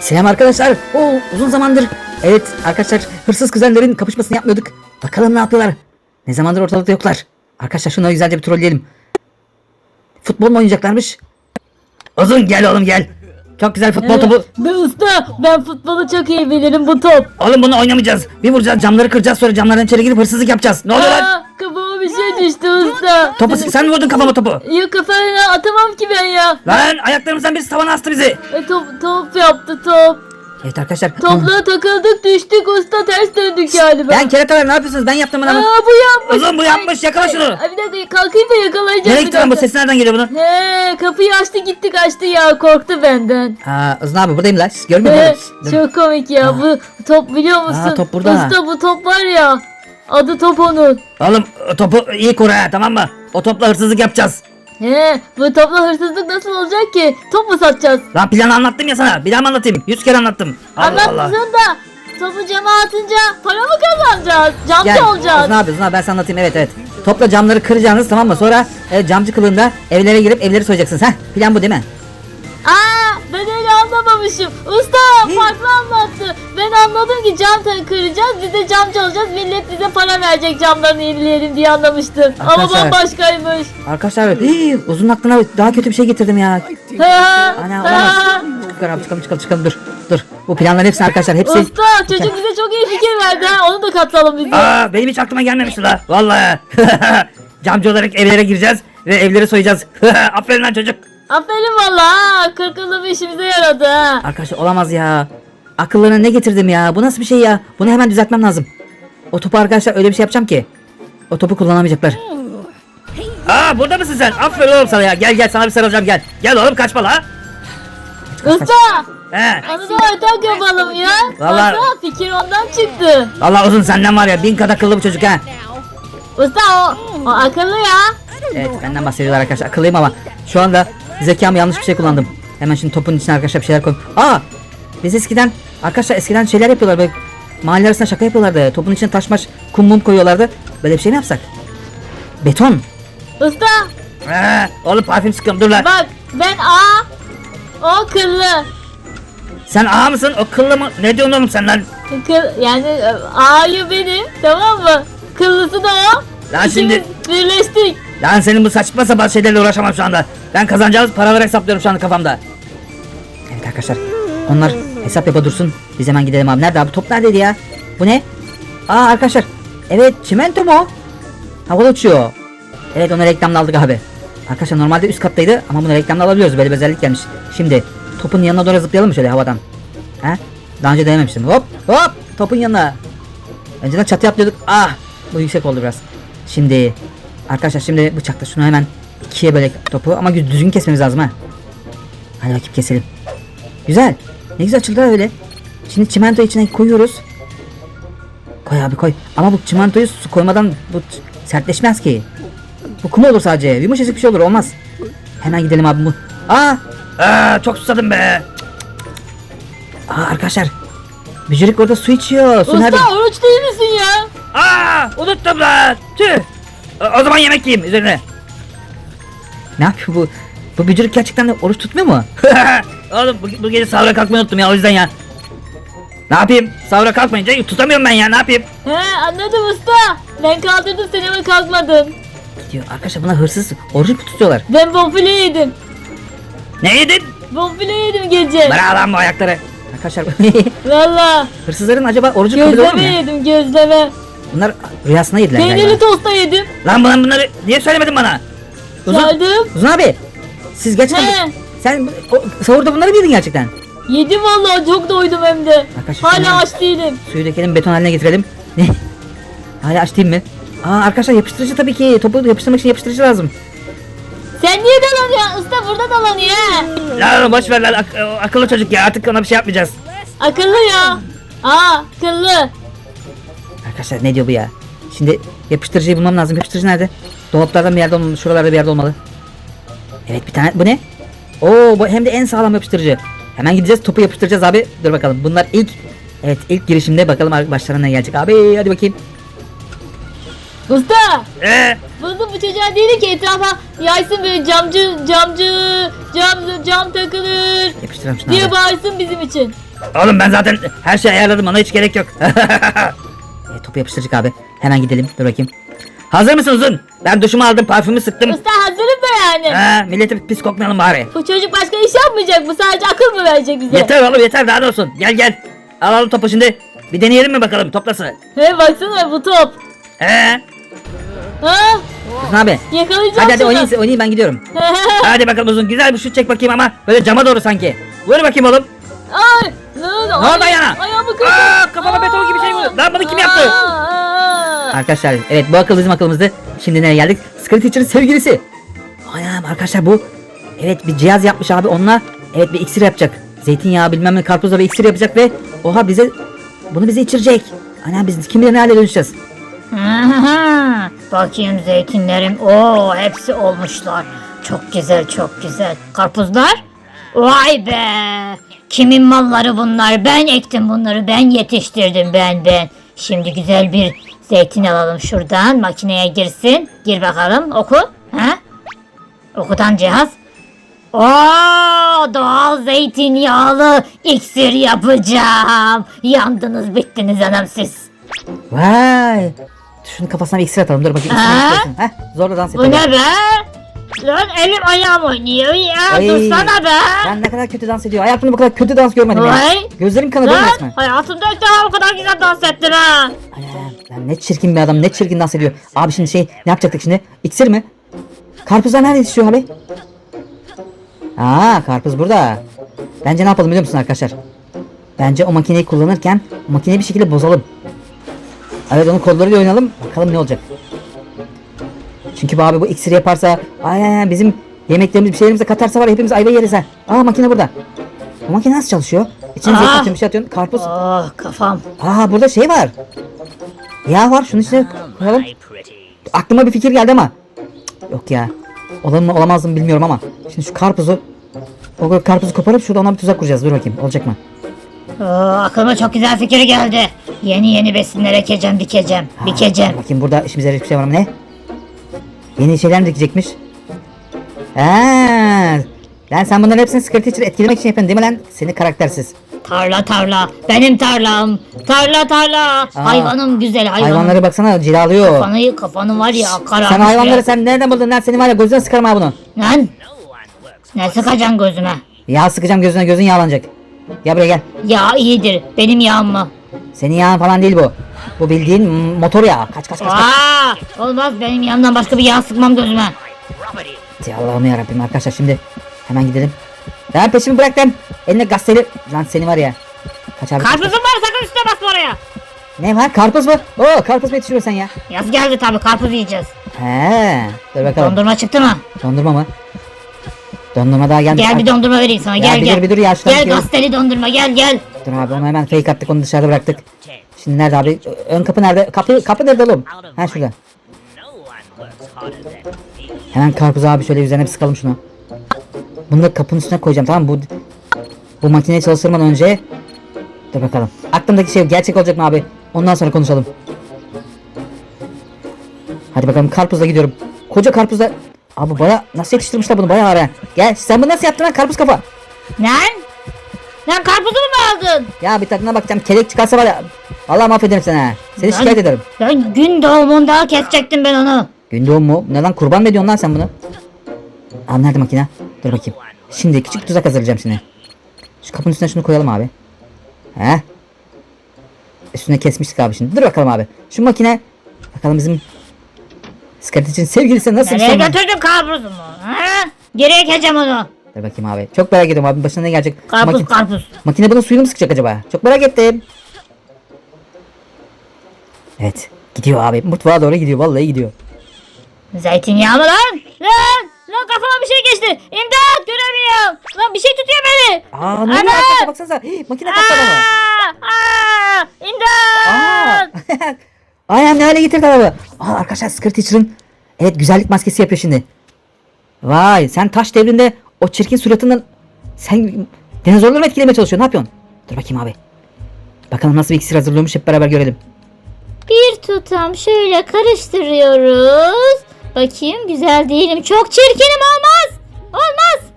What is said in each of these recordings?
Selam arkadaşlar. Oo, uzun zamandır. Evet arkadaşlar hırsız kuzenlerin kapışmasını yapmıyorduk. Bakalım ne yapıyorlar. Ne zamandır ortalıkta yoklar. Arkadaşlar şunu güzelce bir trolleyelim. Futbol mu oynayacaklarmış? Uzun gel oğlum gel. Çok güzel futbol topu. Ben usta ben futbolu çok iyi bilirim bu top. Oğlum bunu oynamayacağız. Bir vuracağız camları kıracağız sonra camlardan içeri girip hırsızlık yapacağız. Ne oluyor lan? Aa, düştü usta. Topu sen mi vurdun kafama topu? Yok kafana atamam ki ben ya. Lan ayaklarımızdan birisi tavana astı bizi. E, top, top yaptı top. Evet arkadaşlar. Topla takıldık düştük usta ters döndük galiba. Ben keratalar ne yapıyorsunuz? Ben yaptım bunu. Aa bu yapmış. Uzun bu yapmış, yakala şunu. Ay, bir dakika kalkayım da yakalayacağım. Nereye gitti lan bu? Ses nereden geliyor bunun? He kapıyı açtı gitti kaçtı ya korktu benden. Aa Uzun abi buradayım lan. Siz Görmüyor musunuz? çok komik ya bu top biliyor musun? top burada. Usta bu top var ya adı top onun. Oğlum o topu iyi koru ha tamam mı? O topla hırsızlık yapacağız. He bu topla hırsızlık nasıl olacak ki? Top mu satacağız? Lan planı anlattım ya sana. Bir daha mı anlatayım? Yüz kere anlattım. Allah Allah. Anlatsın da topu cama atınca para mı kazanacağız? Camcı olacağız. Abi Uzun abi ben sana anlatayım evet evet. Topla camları kıracaksınız tamam mı? Sonra e, camcı kılığında evlere girip evleri soyacaksınız. Heh plan bu değil mi? Aa ben öyle anlamamışım. Usta farklı anlattı. Ben anladım ki cam kıracağız biz de camcı olacağız. Millet bize para verecek camlarını yenileyelim diye anlamıştım. Ama Arkadaşlar. bambaşkaymış. Arkadaşlar hii, uzun aklına daha kötü bir şey getirdim ya. Ha, Ana ha. olamaz. Çıkalım çıkalım çıkalım çıkalım dur. Dur. Bu planların hepsini arkadaşlar hepsi. Usta çocuk bize çok iyi fikir verdi ha. Onu da katalım biz de. Aa benim hiç aklıma gelmemişti la. Vallahi. Camcı olarak evlere gireceğiz ve evleri soyacağız. Aferin lan çocuk. Aferin valla ha. Kırkılı bir işimize yaradı ha. Arkadaşlar olamaz ya. Akıllarına ne getirdim ya? Bu nasıl bir şey ya? Bunu hemen düzeltmem lazım. O topu arkadaşlar öyle bir şey yapacağım ki. O topu kullanamayacaklar. Aa burada mısın sen? Aferin oğlum sana ya. Gel gel sana bir sarılacağım gel. Gel oğlum kaçma la. Usta He. onu da ortak yapalım ya. Vallahi- Usta fikir ondan çıktı. Vallahi uzun senden var ya bin kat akıllı bu çocuk ha. Usta o, o akıllı ya. Evet benden bahsediyorlar arkadaşlar. Akıllıyım ama şu anda zekamı yanlış bir şey kullandım. Hemen şimdi topun içine arkadaşlar bir şeyler koy. Aa! Biz eskiden arkadaşlar eskiden şeyler yapıyorlar böyle mahalle arasında şaka yapıyorlardı. Topun içine taş maş kum mum koyuyorlardı. Böyle bir şey mi yapsak? Beton. Usta Ee, oğlum parfüm sıkıyorum dur lan. bak ben A. O kıllı. Sen ağa mısın? O kıllı mı? Ne diyorsun oğlum sen lan? Kıl, yani e, A'yı benim tamam mı? Kıllısı da o. Lan İkimiz şimdi- birleştik. Lan senin bu saçma sapan şeylerle uğraşamam şu anda. Ben kazanacağımız paraları hesaplıyorum şu anda kafamda. Evet arkadaşlar. Onlar hesap yapa dursun. Biz hemen gidelim abi. Nerede abi? Top neredeydi ya? Bu ne? Aa arkadaşlar. Evet çimento mu? Havada uçuyor. Evet onu reklamda aldık abi. Arkadaşlar normalde üst kattaydı ama bunu reklamda alabiliyoruz. Böyle bir özellik gelmiş. Şimdi topun yanına doğru zıplayalım mı şöyle havadan? He? Daha önce denememiştim. Hop hop topun yanına. Önceden çatı yapıyorduk. Ah bu yüksek oldu biraz. Şimdi arkadaşlar şimdi bıçakla şunu hemen ikiye bölek topu ama düzgün kesmemiz lazım ha. Hadi bakayım keselim. Güzel. Ne güzel açıldı öyle. Şimdi çimento içine koyuyoruz. Koy abi koy. Ama bu çimentoyu su koymadan bu sertleşmez ki. Bu kum olur sadece. Yumuşacık bir şey olur olmaz. Hemen gidelim abi bu. Aa! Aa çok susadım be. Aa arkadaşlar. Bücürük orada su içiyor. Su nerede? Usta oruç değil misin ya? Aa unuttum lan. Tüh. O zaman yemek yiyeyim üzerine. Ne yapıyor bu? Bu bücürük gerçekten de oruç tutmuyor mu? Oğlum bu, bu gece sahura kalkmayı unuttum ya o yüzden ya. Ne yapayım? Sahura kalkmayınca tutamıyorum ben ya ne yapayım? He anladım usta. Ben kaldırdım seni ama kalkmadın. Gidiyor arkadaşlar buna hırsız oruç mu tutuyorlar? Ben bonfile yedim. Ne yedin? Bonfile yedim gece. Bırak lan bu ayakları. Arkadaşlar Valla. hırsızların acaba orucu kabul olur mu Gözleme ya? yedim gözleme. Bunlar rüyasında yediler Peynirli galiba. tosta yedim. Lan bunlar bunları niye söylemedin bana? Uzun, Geldim. Uzun abi. Siz gerçekten He. sen o, sahurda bunları mı yedin gerçekten? Yedim valla çok doydum hem de. Arkadaşlar Hala aç değilim. Suyu dökelim beton haline getirelim. Ne? Hala aç değil mi? Aa arkadaşlar yapıştırıcı tabii ki. Topu yapıştırmak için yapıştırıcı lazım. Sen niye dolanıyorsun? Usta burada dolanıyor he. La boş ver lan ak- akıllı çocuk ya artık ona bir şey yapmayacağız. Akıllı ya. Aa akıllı. Arkadaşlar ne diyor bu ya? Şimdi yapıştırıcıyı bulmam lazım. Yapıştırıcı nerede? Dolaplardan bir yerde olmalı. Şuralarda bir yerde olmalı. Evet bir tane. Bu ne? Oo bu hem de en sağlam yapıştırıcı. Hemen gideceğiz topu yapıştıracağız abi. Dur bakalım. Bunlar ilk Evet ilk girişimde bakalım başlarına ne gelecek abi. Hadi bakayım. Usta. Eee? Bunu bu çocuğa değil ki etrafa yaysın böyle camcı camcı cam cam takılır Yapıştıralım şunu diye abi. bağırsın bizim için. Oğlum ben zaten her şeyi ayarladım ona hiç gerek yok. e, topu yapıştıracak abi. Hemen gidelim dur bakayım. Hazır mısın uzun? Ben duşumu aldım parfümü sıktım. Usta hazırım da yani. Ha, milleti pis kokmayalım bari. Bu çocuk başka iş yapmayacak mı? Sadece akıl mı verecek bize? Yeter oğlum yeter daha ne olsun. Gel gel. Alalım topu şimdi. Bir deneyelim mi bakalım toplası. He baksana bu top. He. Ha? Uzun abi. Yakalayacağım Hadi hadi şunu. oynayın, oynayın ben gidiyorum. hadi bakalım uzun güzel bir şut çek bakayım ama böyle cama doğru sanki. Vur bakayım oğlum. Ay, ne oldu? Ne oldu ayağına? Ayağımı kırdım. Aa, kafama beton gibi şey vurdu. Lan bunu kim yaptı? Aa. Arkadaşlar evet bu akıl bizim akılımızdı. Şimdi nereye geldik? Teacher'ın sevgilisi. Anam arkadaşlar bu evet bir cihaz yapmış abi onunla evet bir iksir yapacak. Zeytinyağı bilmem ne karpuzla bir iksir yapacak ve oha bize bunu bize içirecek. Anam biz kim bilir ne dönüşeceğiz. Bakayım zeytinlerim. Oo hepsi olmuşlar. Çok güzel çok güzel. Karpuzlar? Vay be. Kimin malları bunlar? Ben ektim bunları. Ben yetiştirdim ben ben. Şimdi güzel bir zeytin alalım şuradan. Makineye girsin. Gir bakalım oku. Ha? Okudan cihaz. Oo, doğal zeytinyağlı iksir yapacağım. Yandınız bittiniz anam siz. Vay. Şunun kafasına bir iksir atalım dur bakayım. Aa? Heh, zorla dans Bu edelim. ne be? Lan elim ayağım oynuyor ya. Ay. Dursana be. Ben ne kadar kötü dans ediyor. Hayatımda bu kadar kötü dans görmedim ya. Vay. Gözlerim kanadı Lan resmen. hayatımda ilk defa bu kadar güzel dans ettin ha. Anam, ben ne çirkin bir adam ne çirkin dans ediyor. Abi şimdi şey ne yapacaktık şimdi? İksir mi? Karpuzlar nerede yetişiyor abi? Aa karpuz burada. Bence ne yapalım biliyor musun arkadaşlar? Bence o makineyi kullanırken makineyi bir şekilde bozalım. Evet onun kodlarıyla oynayalım. Bakalım ne olacak. Çünkü abi bu iksiri yaparsa ay bizim yemeklerimiz bir şeylerimize katarsa var ya, hepimiz ayva yeriz ha. Aa makine burada. Bu makine nasıl çalışıyor? İçine Aa. zeytin atıyorsun bir şey atıyorsun. Karpuz. Oh kafam. Aa burada şey var. Yağ var şunun içine koyalım. Aklıma bir fikir geldi ama. Cık, Yok ya. Olur mu olamaz mı bilmiyorum ama. Şimdi şu karpuzu o karpuzu koparıp şurada ona bir tuzak kuracağız. Dur bakayım olacak mı? Oo, aklıma çok güzel fikir geldi. Yeni yeni besinler ekeceğim dikeceğim. Ha, Dikeceğim. dur Bakayım burada işimize yarayacak bir şey var mı ne? Yeni şeyler mi dikecekmiş? Aa, lan sen bunların hepsini Secret Teacher etkilemek için yapıyorsun değil mi lan? Seni karaktersiz. Tarla tarla. Benim tarlam. Tarla tarla. Hayvanım güzel hayvanım. Hayvanları baksana cilalıyor. Kafanı, kafanı var ya kararmış. Sen hayvanları ya. sen nereden buldun lan? Senin var ya gözüne sıkarım ha bunu. Lan. Ne sıkacaksın gözüme? Yağ sıkacağım gözüne gözün yağlanacak. Gel buraya gel. Ya iyidir. Benim yağım mı? Senin yağın falan değil bu. Bu bildiğin motor yağı. Kaç kaç kaç kaç. Aa, olmaz benim yanımdan başka bir yağ sıkmam gözüme. Ya Allah'ım yarabbim arkadaşlar şimdi hemen gidelim. Lan peşimi bırak lan. Eline gazeteli. Lan seni var ya. Kaç abi. Karpuzum var sakın üstüne basma oraya. Ne var? Karpuz mu? Oo karpuz mu yetiştiriyorsun sen ya? Yaz geldi tabi karpuz yiyeceğiz. He. Dur bakalım. Dondurma çıktı mı? Dondurma mı? Dondurma daha gelmiş. Gel bir dondurma vereyim sana Ya gel bir gel. dur, bir dur ya, Gel gazeteli dondurma gel gel. Dur abi onu hemen fake attık onu dışarıda bıraktık. Şimdi nerede abi? Ön kapı nerede? Kapı kapı nerede oğlum? Ha şurada. Hemen karpuzu abi şöyle üzerine bir sıkalım şunu. Bunu da kapının üstüne koyacağım tamam mı? Bu bu makineyi çalıştırmadan önce Dur bakalım. Aklımdaki şey gerçek olacak mı abi? Ondan sonra konuşalım. Hadi bakalım karpuzla gidiyorum. Koca karpuzla Abi baya nasıl yetiştirmişler bunu bayağı ağır ha. Gel sen bunu nasıl yaptın lan karpuz kafa? Lan? Lan karpuzumu mu aldın? Ya bir tadına bakacağım. Kelek çıkarsa var ya. Allah mahvederim seni ha. Seni Lan- şikayet ederim. Ben gün doğumunda kesecektim ben onu. Gündoğum mu? Ne lan kurban mı ediyorsun lan sen bunu? Al nerede makine? Dur bakayım. Şimdi küçük tuzak hazırlayacağım şimdi. Şu kapının üstüne şunu koyalım abi. He? Üstüne kesmiştik abi şimdi. Dur bakalım abi. Şu makine bakalım bizim için sevgilisi nasıl bir Nereye şey? mi? götürdün karpuzumu? Ha? Geriye ekeceğim onu. Dur bakayım abi. Çok merak ediyorum abi. Başına ne gelecek? Karpuz Maki- karpuz. makine bunun suyunu mu sıkacak acaba? Çok merak ettim. Evet. Gidiyor abi. Mutfağa doğru gidiyor. Vallahi gidiyor. Zeytinyağı mı lan? Lan! Lan kafama bir şey geçti. İmdat göremiyorum. Lan bir şey tutuyor beni. Aa ne oluyor baksanıza. Hii, makine patladı mı? Aa! İmdat! Aa. Ayağım ne hale getirdi araba. Aa arkadaşlar Secret Teacher'ın evet güzellik maskesi yapıyor şimdi. Vay sen taş devrinde o çirkin suratından sen dinozorları mı etkilemeye çalışıyorsun? Ne yapıyorsun? Dur bakayım abi. Bakalım nasıl bir iksir hazırlıyormuş hep beraber görelim. Bir tutam şöyle karıştırıyoruz. Bakayım güzel değilim. Çok çirkinim olmaz. Olmaz.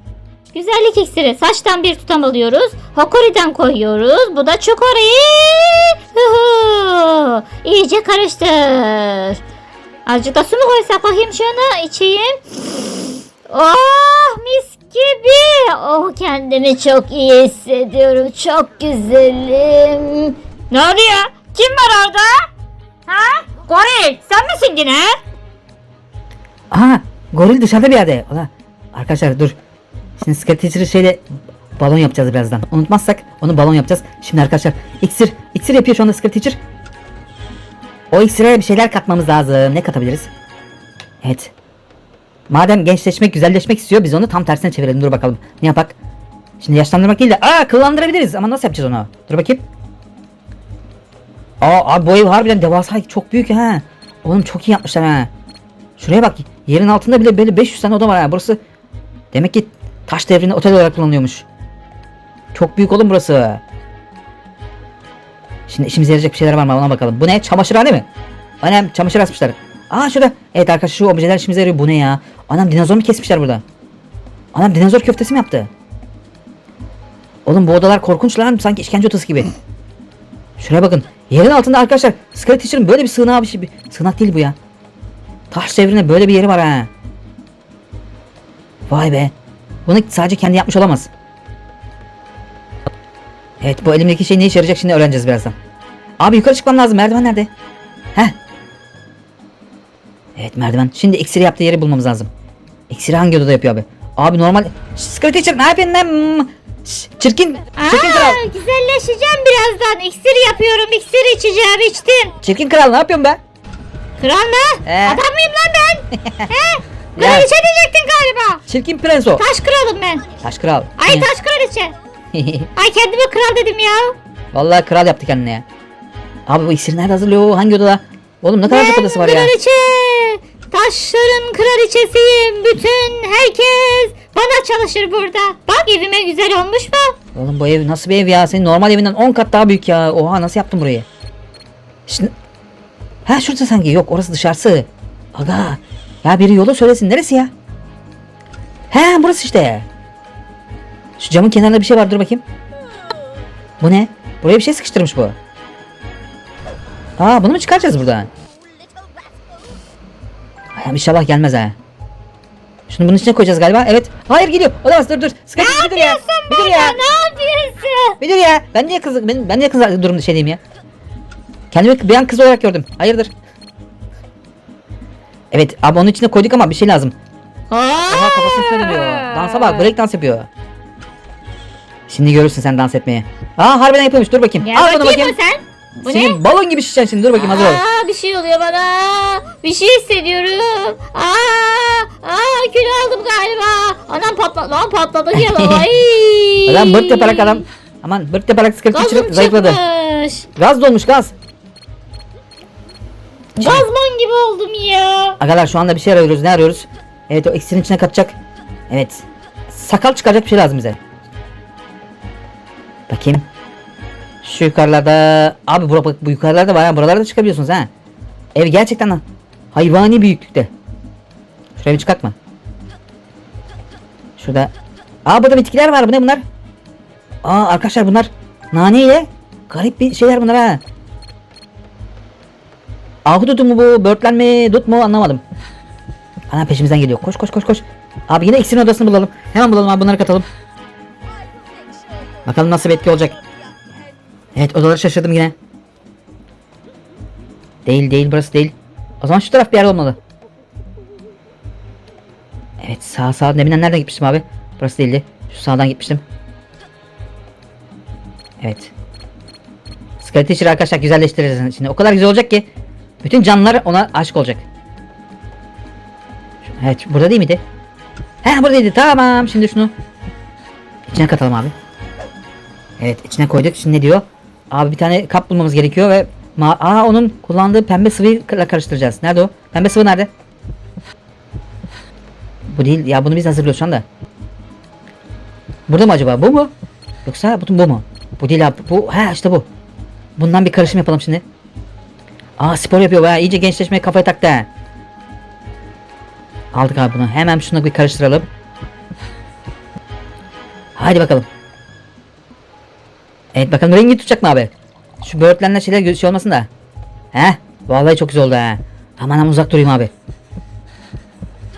Güzellik iksiri. Saçtan bir tutam alıyoruz. Hokori'den koyuyoruz. Bu da çukori. İyice karıştır. Azıcık da su mu koysak bakayım şunu içeyim. Oh mis gibi. Oh kendimi çok iyi hissediyorum. Çok güzelim. Ne oluyor? Kim var orada? Ha? Goril sen misin yine? Aha goril dışarıda bir yerde. Ola. Arkadaşlar dur. Şimdi Sky Teacher'ı şeyle balon yapacağız birazdan. Unutmazsak onu balon yapacağız. Şimdi arkadaşlar iksir. iksir yapıyor şu anda Sky Teacher. O iksire bir şeyler katmamız lazım. Ne katabiliriz? Evet. Madem gençleşmek, güzelleşmek istiyor biz onu tam tersine çevirelim. Dur bakalım. Ne yapak? Şimdi yaşlandırmak değil de aa kıllandırabiliriz ama nasıl yapacağız onu? Dur bakayım. Aa abi bu ev harbiden devasa çok büyük ha. Oğlum çok iyi yapmışlar ha. Şuraya bak. Yerin altında bile böyle 500 tane oda var ha. Burası demek ki taş devrinde otel olarak kullanılıyormuş. Çok büyük oğlum burası. Şimdi işimize yarayacak bir şeyler var mı ona bakalım. Bu ne? Çamaşırhane mi? Anam çamaşır asmışlar. Aa şurada. Evet arkadaşlar şu objeler işimize yarıyor. Bu ne ya? Anam dinozor mu kesmişler burada? Anam dinozor köftesi mi yaptı? Oğlum bu odalar korkunç lan. Sanki işkence odası gibi. Şuraya bakın. Yerin altında arkadaşlar. Sky Teacher'ın böyle bir sığınağı bir şey. Bir... Sığınak değil bu ya. Taş devrinde böyle bir yeri var ha. Vay be. Bunu sadece kendi yapmış olamaz. Evet bu elimdeki şey ne işe yarayacak şimdi öğreneceğiz birazdan. Abi yukarı çıkmam lazım. Merdiven nerede? Heh. Evet merdiven. Şimdi iksiri yaptığı yeri bulmamız lazım. İksiri hangi odada yapıyor abi? Abi normal... Sky Teacher ne yapıyorsun lan? Hmm. Çirkin. Çirkin kral. Aa, güzelleşeceğim birazdan. İksir yapıyorum. İksir içeceğim. içtim. Çirkin kral ne yapıyorsun be? Kral mı? Ee? Adam mıyım lan ben? He? Kraliçe diyecektin galiba. Çirkin prens o. Taş kralım ben. Taş kral. Ay taş kraliçe. Ay kendime kral dedim ya. Vallahi kral yaptı kendine ya. Abi bu iksiri nerede hazırlıyor? Hangi odada? Oğlum ne kadar çok odası var ya. kraliçe. Taşların kraliçesiyim. Bütün herkes bana çalışır burada. Bak evime güzel olmuş mu? Oğlum bu ev nasıl bir ev ya? Senin normal evinden 10 kat daha büyük ya. Oha nasıl yaptın burayı? Şimdi... Ha şurada sanki. Yok orası dışarısı. Aga. Ya biri yolu söylesin. Neresi ya? He burası işte. Şu camın kenarında bir şey var. Dur bakayım. Bu ne? Buraya bir şey sıkıştırmış bu. Aa bunu mu çıkaracağız buradan? Ay, inşallah gelmez ha. Şunu bunun içine koyacağız galiba. Evet. Hayır geliyor. Olamaz dur dur. Sıkıştır bir dur ya. Bir dur ya. Ne yapıyorsun? Bir dur ya. Ben niye kız ben, ben niye kız durumda şey diyeyim ya? Kendimi bir an kız olarak gördüm. Hayırdır? Evet abi onun içine koyduk ama bir şey lazım. Oha kafasını dönüyor. Dansa bak break dans yapıyor. Şimdi görürsün sen dans etmeyi. Aa harbiden yapıyormuş dur bakayım. Gel Al bakayım, bunu bakayım. sen. Bu ne? Senin balon gibi şişeceksin şimdi dur bakayım hazır ol. Aa, bir şey oluyor bana. Bir şey hissediyorum. Aa, aa kül aldım galiba. Anam patladı. Lan patladı ya. Ay. Adam bırt yaparak adam. Aman bırt yaparak sıkıntı geçirip zayıfladı. çıkmış. Gaz dolmuş gaz. Gazman gibi oldum ya. Arkadaşlar şu anda bir şey arıyoruz. Ne arıyoruz? Evet o iksirin içine katacak. Evet. Sakal çıkaracak bir şey lazım bize. Bakayım. Şu yukarılarda. Abi bura, bak, bu yukarılarda var ya. Buralarda çıkabiliyorsunuz ha. Ev gerçekten hayvani büyüklükte. Şuraya bir çıkart mı? Şurada. Aa burada bitkiler var. Bu ne bunlar? Aa arkadaşlar bunlar nane ile garip bir şeyler bunlar ha. Ahududu mu bu? Börtlen mi? Dut mu? Anlamadım. Ana peşimizden geliyor. Koş koş koş koş. Abi yine iksirin odasını bulalım. Hemen bulalım abi bunları katalım. Bakalım nasıl bir etki olacak. Evet odaları şaşırdım yine. Değil değil burası değil. O zaman şu taraf bir yer olmalı. Evet sağ sağ deminden nereden gitmiştim abi? Burası değildi. Şu sağdan gitmiştim. Evet. Sky Teacher arkadaşlar güzelleştiririz şimdi. O kadar güzel olacak ki bütün canlılar ona aşık olacak. Evet burada değil miydi? He buradaydı tamam şimdi şunu içine katalım abi. Evet içine koyduk şimdi ne diyor? Abi bir tane kap bulmamız gerekiyor ve ma Aa onun kullandığı pembe sıvıyla karıştıracağız. Nerede o? Pembe sıvı nerede? Bu değil ya bunu biz hazırlıyoruz şu anda. Burada mı acaba bu mu? Yoksa bu, bu mu? Bu değil abi bu ha işte bu. Bundan bir karışım yapalım şimdi. Aa spor yapıyor bayağı iyice gençleşmeye kafaya taktı ha. Aldık abi bunu. Hemen şunu bir karıştıralım. Hadi bakalım. Evet bakalım rengi tutacak mı abi? Şu böğürtlenler şeyler şey olmasın da. He? Vallahi çok güzel oldu he. Aman aman uzak durayım abi.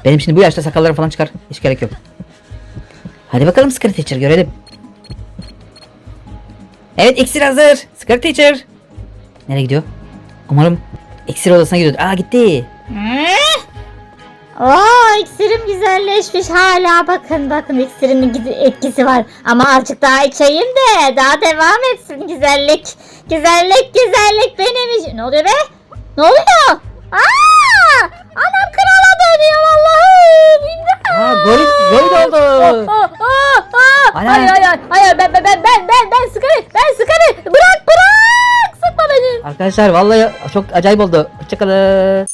Benim şimdi bu yaşta sakallarım falan çıkar. Hiç gerek yok. Hadi bakalım Scary Teacher görelim. Evet iksir hazır. Scary Teacher. Nereye gidiyor? Umarım iksir odasına gidiyordur. Aa gitti. Oo iksirim güzelleşmiş hala bakın bakın iksirimin etkisi var. Ama azıcık daha içeyim de daha devam etsin güzellik. Güzellik güzellik benim için. Ne oluyor be? Ne oluyor? Aa! Anam krala dönüyor vallahi. İmdat. Aa goril, goril oldu. Aa, aa, aa. Hayır hayır hayır ben ben ben ben ben ben sıkarı ben sıkarı bırak bırak sıkma beni. Arkadaşlar vallahi çok acayip oldu. Hoşçakalın.